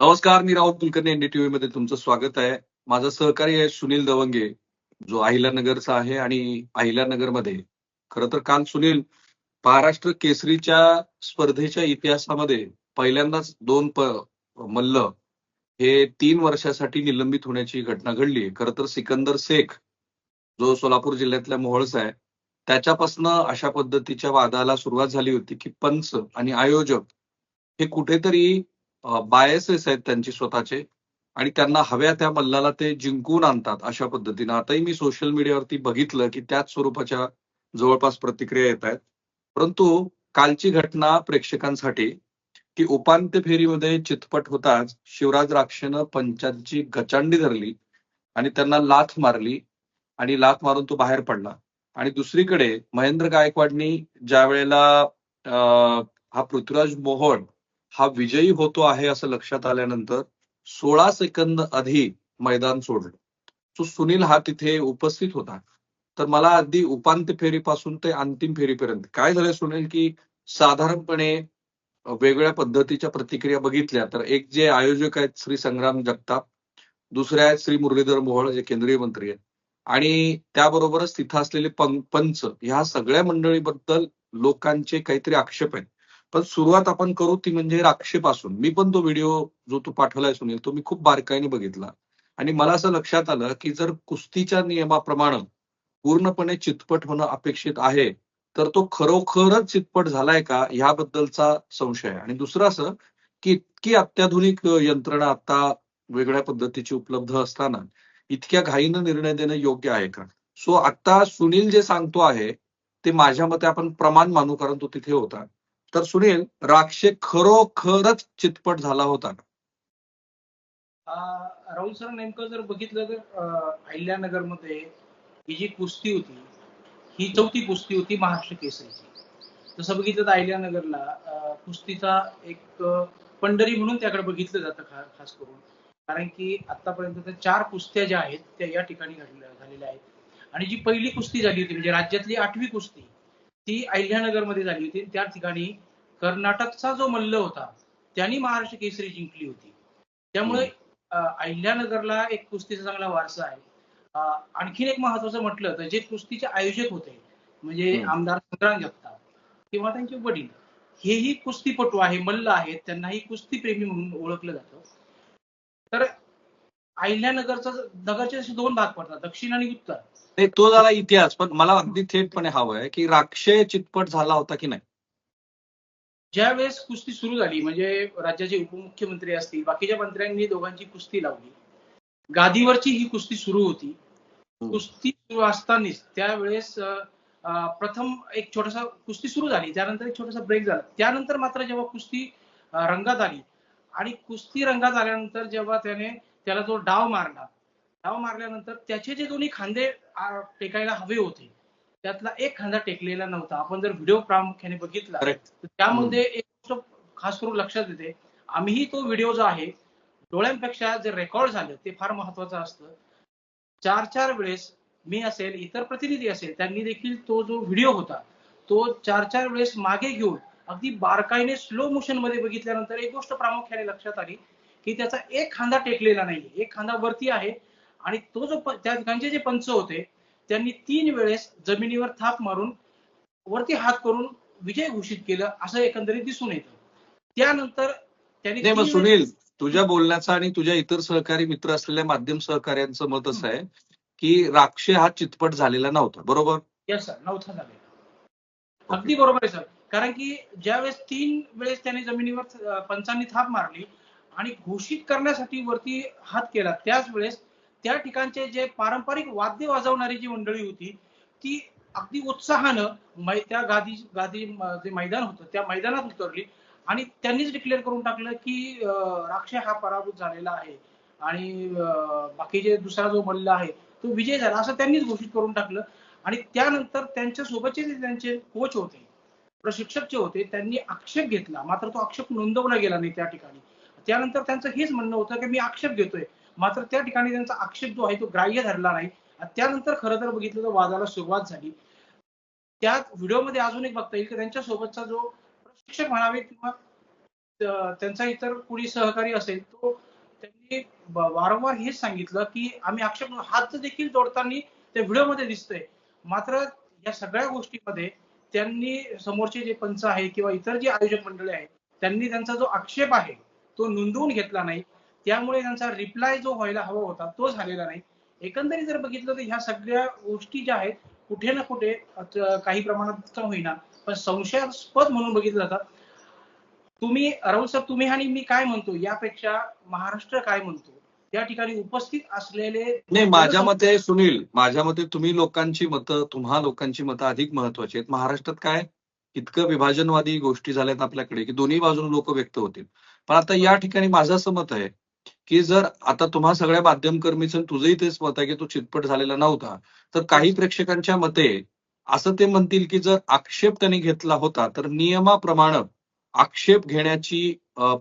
नमस्कार मी राहुल कुलकर्णी एनडीटीव्ही मध्ये तुमचं स्वागत आहे. माझा सहकारी आहे सुनील दवंगे जो अहिल्यानगरचा आहे आणि अहिल्यानगरमध्ये खर तर काल सुनील महाराष्ट्र केसरीच्या स्पर्धेच्या इतिहासामध्ये पहिल्यांदाच दोन प मल्ल हे तीन वर्षासाठी निलंबित होण्याची घटना घडली. खर तर सिकंदर शेख जो सोलापूर जिल्ह्यातल्या मोहळचा आहे त्याच्यापासनं अशा पद्धतीच्या वादाला सुरुवात झाली होती की पंच आणि आयोजक हे कुठेतरी बायसेस आहेत त्यांचे स्वतःचे. आणि त्यांना हव्या त्या मल्लाला ते जिंकून आणतात अशा पद्धतीनं. आताही मी सोशल मीडियावरती बघितलं की त्याच स्वरूपाच्या जवळपास प्रतिक्रिया येत आहेत. परंतु कालची घटना प्रेक्षकांसाठी की उपांत्य फेरीमध्ये चितपट होताच शिवराज राक्षेनं पंचांची गचांडी धरली आणि त्यांना लाथ मारली आणि लाथ मारून तो बाहेर पडला. आणि दुसरीकडे महेंद्र गायकवाडनी ज्या वेळेला हा पृथ्वीराज मोहोळ हा विजयी होतो आहे असं लक्षात आल्यानंतर सोळा सेकंद आधी मैदान सोडलं. सो सुनील हा तिथे उपस्थित होता. तर मला अगदी उपांत्य फेरीपासून ते अंतिम फेरीपर्यंत काय झालं सुनील की साधारणपणे वेगवेगळ्या पद्धतीच्या प्रतिक्रिया बघितल्या तर एक जे आयोजक आहेत श्री संग्राम जगताप दुसरे आहेत श्री मुरलीधर मोहोळ जे केंद्रीय मंत्री आहेत. आणि त्याबरोबरच तिथं असलेले पंच ह्या सगळ्या मंडळीबद्दल लोकांचे काहीतरी आक्षेप आहेत. पण सुरुवात आपण करू ती म्हणजे राक्षेपासून. मी पण तो व्हिडिओ जो तू पाठवलाय सुनील तो मी खूप बारकाईने बघितला. आणि मला असं लक्षात आलं की जर कुस्तीच्या नियमाप्रमाणे पूर्णपणे चितपट होणं अपेक्षित आहे तर तो खरोखरच चितपट झालाय का ह्याबद्दलचा संशय आहे. आणि दुसरं असं की इतकी अत्याधुनिक यंत्रणा आता वेगळ्या पद्धतीची उपलब्ध असताना इतक्या घाईनं निर्णय देणं योग्य आहे का? सो आता सुनील जे सांगतो आहे ते माझ्या मते आपण प्रमाण मानू कारण तो तिथे होता. तर सुनील राक्षे खरोखरच चितपट झाला होता. राहुल सर नेमकं जर बघितलं तर अहिल्यानगरमध्ये ही जी कुस्ती होती ही चौथी कुस्ती होती महाराष्ट्र केसरीची. तसं बघितलं तर अहिल्यानगरला कुस्तीचा एक पंढरी म्हणून त्याकडे बघितलं जातं खास करून. कारण की आतापर्यंत चार कुस्त्या ज्या आहेत त्या या ठिकाणी झालेल्या आहेत. आणि जी पहिली कुस्ती झाली होती म्हणजे राज्यातली आठवी कुस्ती ती अहिल्यानगरमध्ये झाली होती. त्या ठिकाणी कर्नाटकचा जो मल्ल होता त्यांनी महाराष्ट्र केसरी जिंकली होती. त्यामुळे अहिल्यानगरला एक कुस्तीचा चांगला वारसा आहे. आणखीन एक महत्वाचं म्हटलं तर जे कुस्तीचे आयोजक होते म्हणजे आमदार संग्राम जगताप किंवा त्यांचे वडील हेही कुस्तीपटू आहे मल्ल आहेत त्यांनाही कुस्ती प्रेमी म्हणून ओळखलं जातं. तर अहिल्यानगरचा नगरचे असे दोन भाग पडतात दक्षिण आणि उत्तर. तो झाला इतिहास पण मला अगदी थेटपणे हवं आहे की राक्षय चितपट झाला होता की नाही? ज्या वेळेस कुस्ती सुरू झाली म्हणजे राज्याचे उपमुख्यमंत्री असतील बाकीच्या मंत्र्यांनी दोघांची कुस्ती लावली. गादीवरची ही कुस्ती सुरू होती. कुस्ती सुरू असतानाच त्यावेळेस प्रथम एक छोटासा कुस्ती सुरू झाली त्यानंतर एक छोटासा ब्रेक झाला. त्यानंतर मात्र जेव्हा कुस्ती रंगात आली आणि कुस्ती रंगात आल्यानंतर जेव्हा त्याने त्याला जो डाव मारला. डाव मारल्यानंतर त्याचे जे दोन्ही खांदे टेकायला हवे होते त्यातला एक खांदा टेकलेला नव्हता. आपण जर व्हिडिओ प्रामुख्याने बघितला तर त्यामध्ये एक गोष्ट खास करून लक्षात येते. आम्हीही तो व्हिडिओ जो आहे डोळ्यांपेक्षा जे रेकॉर्ड झालं ते फार महत्वाचं असतं. चार चार वेळेस मी असेल इतर प्रतिनिधी असेल त्यांनी देखील तो जो व्हिडिओ होता तो चार चार वेळेस मागे घेऊन अगदी बारकाईने स्लो मोशनमध्ये बघितल्यानंतर एक गोष्ट प्रामुख्याने लक्षात आली की त्याचा एक खांदा टेकलेला नाही एक खांदा वरती आहे आणि तो जो त्या ठिकाणचे जे पंच होते त्यांनी तीन वेळेस जमिनीवर थाप मारून वरती हात करून विजय घोषित केलं असं एकंदरीत दिसून येतं. त्यानंतर त्यांनी सुनील तुझ्या बोलण्याचा आणि तुझ्या इतर सहकारी मित्र असलेल्या माध्यम सहकार्यांचं मत असं आहे की राक्षे हा चितपट झालेला नव्हता बरोबर? यस सर नव्हता झालेला. अगदी बरोबर आहे सर कारण की ज्या वेळेस तीन वेळेस त्याने जमिनीवर पंचांनी थाप मारली आणि घोषित करण्यासाठी वरती हात केला. त्याच वेळेस त्या ठिकाणचे जे पारंपरिक वाद्य वाजवणारी जी मंडळी होती ती अगदी उत्साहानं त्या गादी गादी जे मैदान होतं त्या मैदानात उतरली आणि त्यांनीच डिक्लेअर करून टाकलं की राक्षस हा पराभूत झालेला आहे आणि बाकीचे दुसरा जो मल्ल आहे तो विजय झाला असं त्यांनीच घोषित करून टाकलं आणि त्यानंतर त्यांच्या सोबतचे जे त्यांचे कोच होते प्रशिक्षक जे होते त्यांनी आक्षेप घेतला. मात्र तो आक्षेप नोंदवला गेला नाही त्या ठिकाणी. त्यानंतर त्यांचं हेच म्हणणं होतं की मी आक्षेप घेतोय. मात्र त्या ठिकाणी त्यांचा आक्षेप जो आहे तो ग्राह्य धरला नाही. त्यानंतर खरं तर बघितलं तर वादाला सुरुवात झाली. त्या व्हिडिओमध्ये अजून एक बघता येईल की त्यांच्या सोबतचा जो प्रशिक्षक म्हणावे किंवा त्यांचा इतर कुणी सहकारी असेल तो त्यांनी वारंवार हेच सांगितलं की आम्ही आक्षेप हात देखील जोडताना त्या व्हिडिओमध्ये दिसतंय. मात्र या सगळ्या गोष्टीमध्ये त्यांनी समोरचे जे पंच आहे किंवा इतर जे आयोजक मंडळी आहेत त्यांनी त्यांचा जो आक्षेप आहे तो नोंदवून घेतला नाही. त्यामुळे त्यांचा रिप्लाय जो व्हायला हवा होता तो झालेला नाही. एकंदरीत जर बघितलं तर ह्या सगळ्या गोष्टी ज्या आहेत कुठे ना कुठे काही प्रमाणात का होईना. पण संशयास्पद म्हणून बघितलं जातं. तुम्ही राहुल सर तुम्ही आणि मी काय म्हणतो? यापेक्षा महाराष्ट्र काय म्हणतो? त्या ठिकाणी उपस्थित असलेले नाही माझ्या मते सुनील माझ्या मते तुम्ही लोकांची मतं तुम्हा लोकांची मतं अधिक महत्वाची आहेत. महाराष्ट्रात काय? इतकं विभाजनवादी गोष्टी झाल्यात आपल्याकडे की दोन्ही बाजूने लोक व्यक्त होतील. पण आता या ठिकाणी माझं असं मत आहे की जर आता तुम्हा सगळ्या माध्यमकर्मीचं तुझंही तेच मत आहे की तो चितपट झालेला नव्हता तर काही प्रेक्षकांच्या मते असं ते म्हणतील की जर आक्षेप त्यांनी घेतला होता तर नियमाप्रमाणे आक्षेप घेण्याची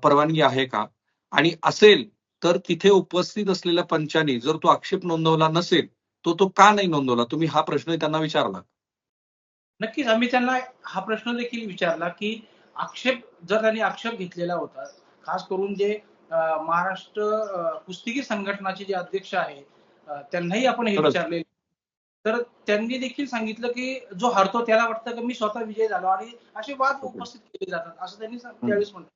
परवानगी आहे का? आणि असेल तर तिथे उपस्थित असलेल्या पंचांनी जर तो आक्षेप नोंदवला नसेल तो तो का नाही नोंदवला? तुम्ही हा प्रश्न त्यांना विचारला. नक्कीच आम्ही त्यांना हा प्रश्न देखील विचारला की आक्षेप जर त्यांनी आक्षेप घेतलेला होता खास करून जे महाराष्ट्र कुस्तीगीर संघटनाचे जे अध्यक्ष आहे त्यांनाही आपण हे. विचारले तर त्यांनी देखील सांगितलं की जो हरतो त्याला वाटतं की मी स्वतः विजय झालो आणि असे वाद. उपस्थित केले जातात असं त्यांनी त्यावेळेस म्हटलं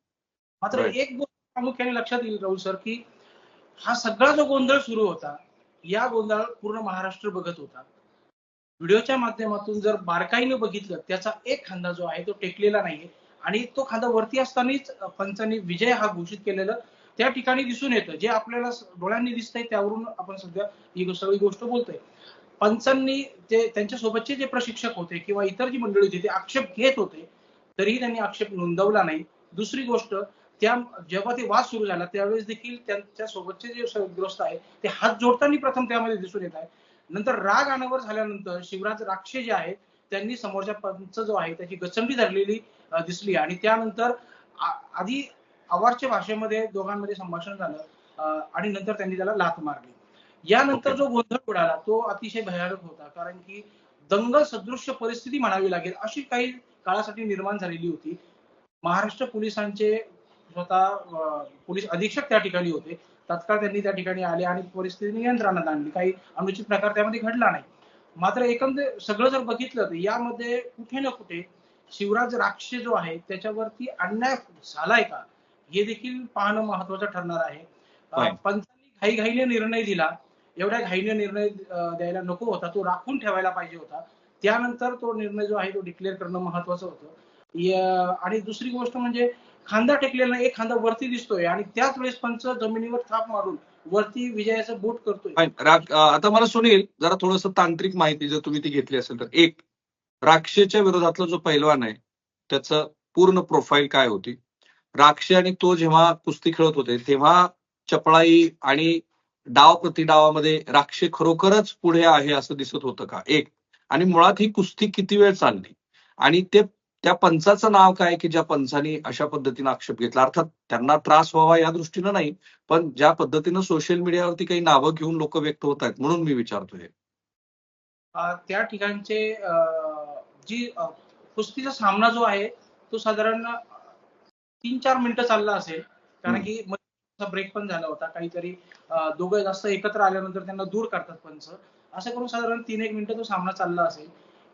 मात्र. एक गोष्ट प्रामुख्याने लक्षात येईल राहुल सर की हा सगळा जो गोंधळ सुरू होता या गोंधळ पूर्ण महाराष्ट्र बघत होता व्हिडिओच्या माध्यमातून जर बारकाईने बघितलं त्याचा एक खांदा जो आहे तो टेकलेला नाहीये. आणि तो खांदा वरती असतानाच पंचांनी विजय हा घोषित केलेलं त्या ठिकाणी दिसून येतं. जे आपल्याला डोळ्यांनी दिसतंय त्यावरून आपण सध्या ही सगळी गोष्ट बोलतोय. पंचांनी ते त्यांच्या सोबतचे जे प्रशिक्षक होते किंवा इतर जी मंडळी होती ते आक्षेप घेत होते तरीही त्यांनी आक्षेप नोंदवला नाही. दुसरी गोष्ट त्या जेव्हा ते वाद सुरू झाला त्यावेळेस देखील त्यांच्या सोबतचे जे ग्रस्त आहे ते हात जोडताना प्रथम त्यामध्ये दिसून येत आहे. नंतर राग अनावर झाल्यानंतर शिवराज राक्षे जे आहेत त्यांनी समोरच्या पंच जो आहे त्याची गचंडी धरलेली दिसली. आणि त्यानंतर आधी आवारच्या भाषेमध्ये दोघांमध्ये संभाषण झालं आणि नंतर त्यांनी त्याला लाथ मारली. यानंतर. जो गोंधळ उडाला तो अतिशय भयानक होता. कारण की दंगल सदृश्य परिस्थिती म्हणावी लागेल अशी काही काळासाठी निर्माण झालेली होती. महाराष्ट्र पोलिसांचे स्वतः पोलीस अधीक्षक त्या ठिकाणी होते. तात्काळ त्यांनी त्या ठिकाणी आले आणि परिस्थिती नियंत्रणात आणली. काही अनुचित प्रकार त्यामध्ये घडला नाही. मात्र एकंदर सगळं जर बघितलं तर यामध्ये कुठे ना कुठे शिवराज राक्षे जो आहे त्याच्यावरती अन्याय झालाय का? हे देखील पाहणं महत्वाचं ठरणार आहे. पंचांनी घाईघाईने निर्णय दिला. एवढ्या घाईने निर्णय द्यायला नको होता. तो राखून ठेवायला पाहिजे होता. त्यानंतर तो निर्णय जो आहे तो डिक्लेअर करणं महत्वाचं होतं. आणि दुसरी गोष्ट म्हणजे खांदा टेकलेला नाही, एक खांदा वरती दिसतोय आणि त्याच वेळेस पंच जमिनीवर थाप मारून वरती विजयाचं बोट करतोय. आता मला सुनील जरा थोडस तांत्रिक माहिती जर तुम्ही ती घेतली असेल तर. एक राक्षेच्या विरोधातला जो पैलवान आहे त्याचं पूर्ण प्रोफाईल काय होती? राक्षे आणि तो जेव्हा कुस्ती खेळत होते तेव्हा चपळाई आणि डाव प्रतिडावामध्ये राक्षे खरोखरच पुढे आहे असं दिसत होतं का? एक. आणि मुळात ही कुस्ती किती वेळ चालली? आणि ते त्या पंचाचं नाव काय की ज्या पंचांनी अशा पद्धतीने आक्षेप घेतला? अर्थात त्यांना त्रास व्हावा या दृष्टीनं नाही पण ज्या पद्धतीनं सोशल मीडियावरती काही नावं घेऊन लोक व्यक्त होत आहेत म्हणून मी विचारतोय. त्या ठिकाणचे जी कुस्तीचा सामना जो आहे तो साधारण तीन चार मिनिटं चालला असेल कारण. की ब्रेक पण झाला होता. काहीतरी दोघं जास्त एकत्र आल्यानंतर त्यांना दूर करतात पंच. असं करून साधारण तीन एक मिनिटं तो सामना चालला असेल.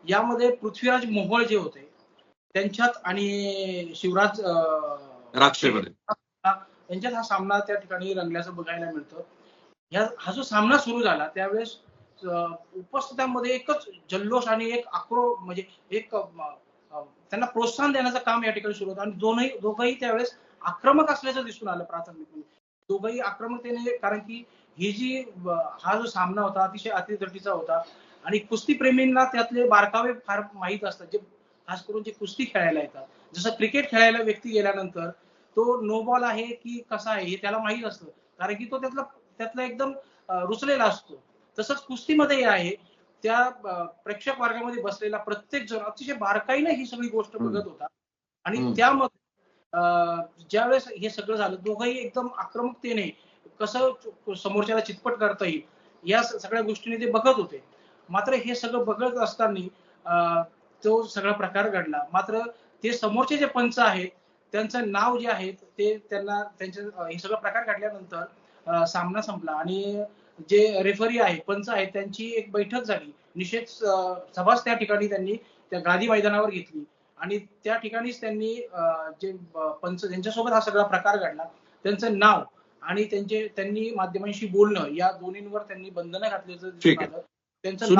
यामध्ये पृथ्वीराज मोहोळ जे होते त्यांच्यात आणि शिवराज राक्षेमध्ये यांच्यात हा सामना त्या ठिकाणी रंगल्याचं बघायला मिळतं. या हा जो सामना सुरू झाला त्यावेळेस उपस्थितांमध्ये एकच जल्लोष आणि एक आक्रो म्हणजे एक त्यांना प्रोत्साहन देण्याचं काम या ठिकाणी सुरू होतं. आणि दोनही दोघंही त्यावेळेस आक्रमक असल्याचं दिसून आलं प्राथमिक दोघंही आक्रमकतेने कारण की ही जी हा जो सामना होता अतिशय अतिधटीचा होता. आणि कुस्तीप्रेमींना त्यातले बारकावे फार माहीत असतात. जे खास करून जे कुस्ती खेळायला येतात. जसं क्रिकेट खेळायला व्यक्ती गेल्यानंतर तो नो बॉल आहे की कसा आहे हे त्याला माहीत असतं. कारण की तो त्यातला त्यातला एकदम रुचलेला असतो. तसंच कुस्तीमध्ये आहे त्या प्रेक्षक वर्गामध्ये बसलेला प्रत्येक जण अतिशय बारकाईने ही सगळी गोष्ट. बघत होता. आणि. त्यामध्ये अं, ज्यावेळेस हे सगळं झालं दोघंही एकदम आक्रमकतेने कसं समोरच्याला चितपट करता येईल या सगळ्या गोष्टीने ते बघत होते. मात्र हे सगळं बघत असताना तो सगळा प्रकार घडला. मात्र ते समोरचे जे पंच आहेत त्यांचं नाव जे आहे ते त्यांना त्यांचे हे सगळं प्रकार घडल्यानंतर सामना संपला. आणि जे रेफरी आहे पंच आहेत त्यांची एक बैठक झाली. निषेध सभाच त्या ठिकाणी त्यांनी त्या गादी मैदानावर घेतली. आणि त्या ठिकाणीच त्यांनी जे पंच ज्यांच्यासोबत हा सगळा प्रकार घडला. त्यांचं नाव आणि त्यांचे त्यांनी माध्यमांशी बोलणं या दोन्हींवर त्यांनी बंधनं घातल्याचं. त्यांचं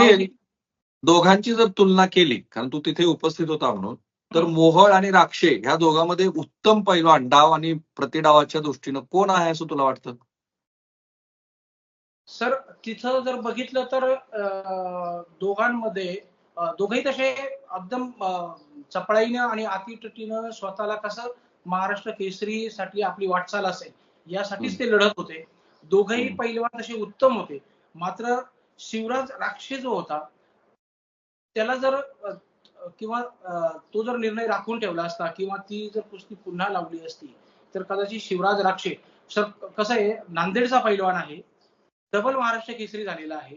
दोघांची जर तुलना केली कारण तू तिथे उपस्थित होता म्हणून तर. मोहळ आणि राक्षे ह्या दोघांमध्ये उत्तम पैलवान डाव आणि प्रतिडावाच्या दृष्टीनं कोण आहे असं तुला वाटतं सर तिथं जर बघितलं तर दोघांमध्ये दोघंही तसे एकदम चपळाईनं आणि अतिटटीनं स्वतःला कसं महाराष्ट्र केसरीसाठी आपली वाटचाल असेल यासाठीच ते लढत होते दोघंही. पैलवान तसे उत्तम होते मात्र शिवराज राक्षे जो होता त्याला जर किंवा तो जर निर्णय राखून ठेवला असता किंवा ती जर कुस्ती पुन्हा लावली असती तर कदाचित शिवराज राक्षे सर कसं आहे नांदेडचा पैलवान आहे डबल महाराष्ट्र केसरी झालेला आहे.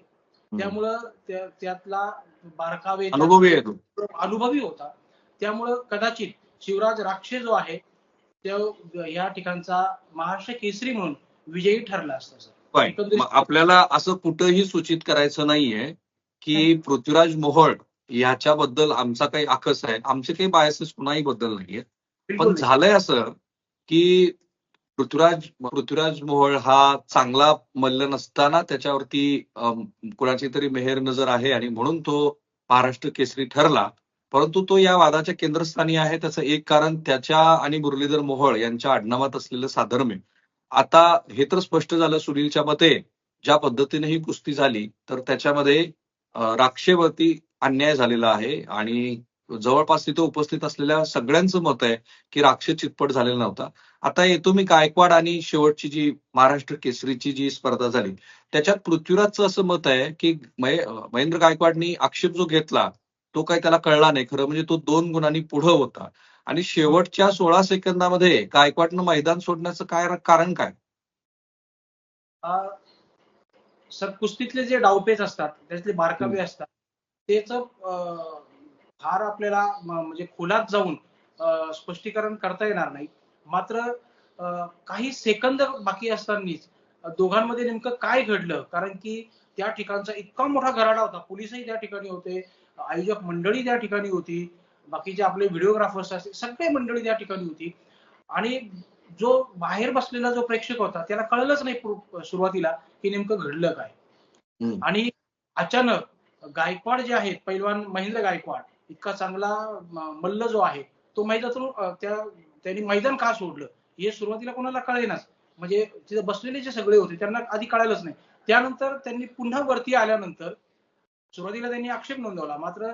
त्यामुळं त्या- त्यातला बारकावे अनुभवी होता. त्यामुळं कदाचित शिवराज राक्षे जो आहे तो या ठिकाणचा महाराष्ट्र केसरी म्हणून विजयी ठरला असता सर. आपल्याला असं कुठंही सूचित करायचं नाहीये की पृथ्वीराज मोहोळ ह्याच्याबद्दल आमचा काही आकस आहे. आमचे काही बायसेस कुणाही बद्दल नाहीये पण. झालंय असं की पृथ्वीराज पृथ्वीराज मोहोळ हा चांगला मल्ल नसताना त्याच्यावरती कुणाची तरी मेहेर नजर आहे आणि म्हणून तो महाराष्ट्र केसरी ठरला. परंतु तो या वादाच्या केंद्रस्थानी आहे. त्याचं एक कारण त्याच्या आणि मुरलीधर मोहोळ यांच्या आडनावात असलेलं साधर्म्य. आता हे तर स्पष्ट झालं सुनीलच्या मते. ज्या पद्धतीने ही कुस्ती झाली तर त्याच्यामध्ये राक्षेवरती अन्याय झालेला आहे आणि जवळपास तिथे उपस्थित असलेल्या सगळ्यांचं मत आहे की राक्षस चितपट झालेला नव्हता. आता येतो मी गायकवाड आणि शेवटची जी महाराष्ट्र केसरीची जी स्पर्धा झाली त्याच्यात पृथ्वीराजचं असं मत आहे की महे- महेंद्र गायकवाडनी आक्षेप जो घेतला तो काही त्याला कळला नाही. खरं म्हणजे तो दोन गुणांनी पुढं होता. आणि शेवटच्या सोळा सेकंदामध्ये गायकवाडनं मैदान सोडण्याचं काय कारण काय? सर कुस्तीतले जे डावपेच असतात त्यातले बारकावे असतात त्याच फार आपल्याला म्हणजे खोलात जाऊन स्पष्टीकरण करता येणार नाही. मात्र काही सेकंद बाकी असतानाच दोघांमध्ये नेमकं काय घडलं? कारण की त्या ठिकाणचा इतका मोठा गराडा होता. पोलिसही त्या ठिकाणी होते. आयोजक मंडळी त्या ठिकाणी होती. बाकीचे आपले व्हिडिओग्राफर्स असतील सगळे मंडळी त्या ठिकाणी होती. आणि जो बाहेर बसलेला जो प्रेक्षक होता त्याला कळलंच नाही सुरुवातीला की नेमकं घडलं काय. आणि अचानक गायकवाड जे आहेत पैलवान महेंद्र गायकवाड इतका चांगला मल्ल जो आहे तो मैदानातून त्या त्यांनी मैदान का सोडलं? हे सुरुवातीला कोणाला कळेनाच. म्हणजे तिथे बसलेले जे सगळे होते त्यांना आधी कळायलाच नाही. त्यानंतर त्यांनी पुन्हा वरती आल्यानंतर सुरुवातीला त्यांनी आक्षेप नोंदवला. मात्र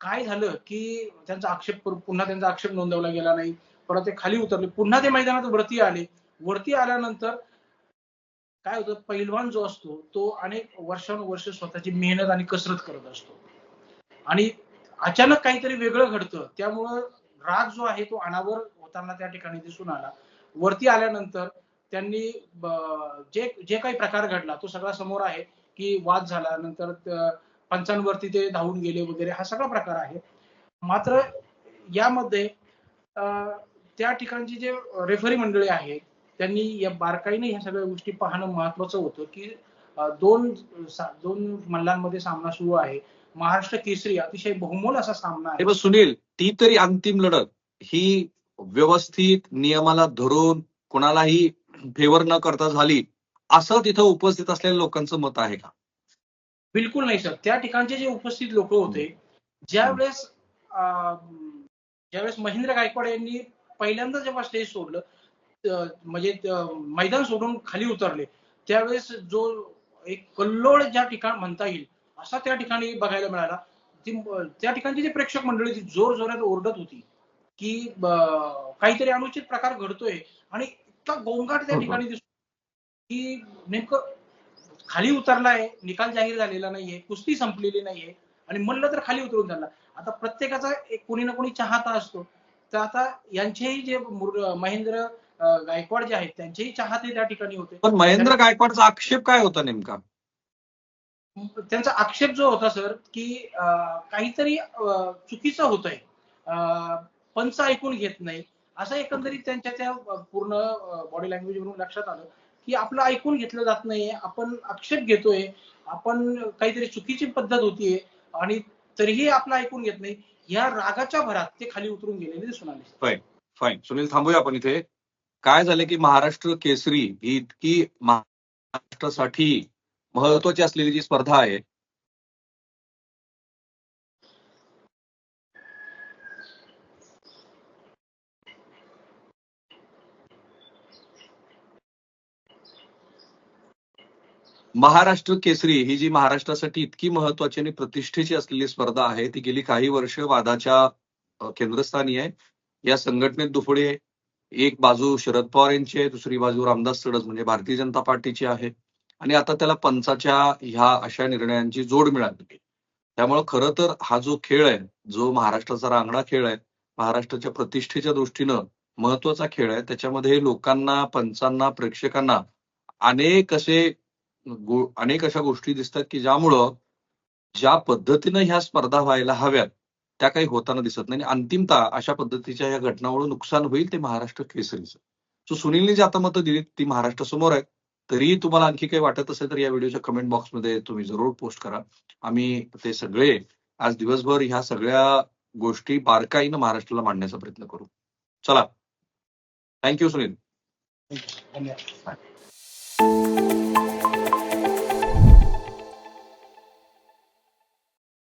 काय झालं की त्यांचा आक्षेप पुन्हा त्यांचा आक्षेप नोंदवला गेला नाही. परत ते खाली उतरले. पुन्हा ते मैदानात वरती आले. वरती आल्यानंतर काय होतं पैलवान जो असतो तो अनेक वर्षानुवर्ष स्वतःची मेहनत आणि कसरत करत असतो. आणि अचानक काहीतरी वेगळं घडतं. त्यामुळं राग जो आहे तो अनावर होताना त्या ठिकाणी दिसून आला. वरती आल्यानंतर त्यांनी जे जे काही प्रकार घडला तो सगळा समोर आहे की वाद झाला. नंतर पंचांवरती ते धावून गेले वगैरे हा सगळा प्रकार आहे. मात्र यामध्ये त्या ठिकाणची जे रेफरी मंडळी आहेत त्यांनी या बारकाईने ह्या सगळ्या गोष्टी पाहणं महत्वाचं होतं की दोन दोन मल्लांमध्ये सामना सुरू आहे. महाराष्ट्र केसरी अतिशय बहुमोल असा सामना आहे. सुनील ती तरी अंतिम लढत. ही व्यवस्थित नियमाला धरून कोणालाही फेवर न करता झाली असं तिथं उपस्थित असलेल्या लोकांचं मत आहे का? बिलकुल नाही सर. त्या ठिकाणचे जे उपस्थित लोक होते ज्यावेळेस अं, ज्यावेळेस महेंद्र गायकवाड यांनी पहिल्यांदा जेव्हा स्टेज सोडलं म्हणजे मैदान सोडून खाली उतरले. त्यावेळेस जो एक कल्लोळ ज्या ठिकाण म्हणता येईल असा त्या ठिकाणी बघायला मिळाला. ती त्या ठिकाणची जी प्रेक्षक मंडळी ती जोर जोरात ओरडत होती की काहीतरी अनुचित प्रकार घडतोय आणि इतका गोंगाट त्या हो, हो. ठिकाणी दिसतो की नेमकं खाली उतरलाय निकाल जाहीर झालेला नाहीये कुस्ती संपलेली नाहीये आणि म्हणलं तर खाली उतरून झाला आता प्रत्येकाचा एक कोणी ना कोणी चाहता असतो. तर आता यांचेही जे महेंद्र गायकवाड जे आहेत त्यांचेही चाहते त्या ठिकाणी होते. पण महेंद्र गायकवाडचा आक्षेप काय होता नेमका? त्यांचा आक्षेप जो होता सर की काहीतरी चुकीचं होतंय. अं, पंच ऐकून घेत नाही. असं एकंदरीत त्यांच्या त्या पूर्ण बॉडी लँग्वेज वरून लक्षात आलं की आपलं ऐकून घेतलं जात नाहीये. आपण आक्षेप घेतोय. आपण काहीतरी चुकीची पद्धत होतीये. आणि तरीही आपलं ऐकून घेत नाही. या रागाच्या भरात ते खाली उतरून गेलेले दिसून आले. फाईन सुनील थांबूया आपण इथे. काय झालं की महाराष्ट्र केसरी ही इतकी महाराष्ट्रासाठी महत्वाची असलेली जी स्पर्धा आहे महाराष्ट्र केसरी ही जी महाराष्ट्रासाठी इतकी महत्वाची आणि प्रतिष्ठेची असलेली स्पर्धा आहे ती गेली काही वर्ष वादाच्या केंद्रस्थानी आहे. या संघटनेत दुफळे एक बाजू शरद पवार यांची आहे दुसरी बाजू रामदास तडस म्हणजे भारतीय जनता पार्टीची आहे. आणि आता त्याला पंचाच्या ह्या अशा निर्णयांची जोड मिळाली. त्यामुळं खरं तर हा जो खेळ आहे जो महाराष्ट्राचा रांगडा खेळ आहे महाराष्ट्राच्या प्रतिष्ठेच्या दृष्टीनं महत्त्वाचा खेळ आहे. त्याच्यामध्ये लोकांना पंचांना प्रेक्षकांना अनेक असे अनेक अशा गोष्टी दिसतात की ज्यामुळं ज्या पद्धतीनं ह्या स्पर्धा व्हायला हव्यात त्या काही होताना दिसत नाही. आणि अंतिमतः अशा पद्धतीच्या या घटनामुळे नुकसान होईल ते महाराष्ट्र केसरीचं. सो सुनीलने जी आता मतं दिली ती महाराष्ट्रासमोर आहेत तरीही तुम्हाला आणखी काही वाटत असेल तर या व्हिडिओच्या कमेंट बॉक्समध्ये तुम्ही जरूर पोस्ट करा. आम्ही ते सगळे आज दिवसभर ह्या सगळ्या गोष्टी बारकाईनं महाराष्ट्राला मांडण्याचा प्रयत्न करू. चला. Thank you Sunil. धन्यवाद.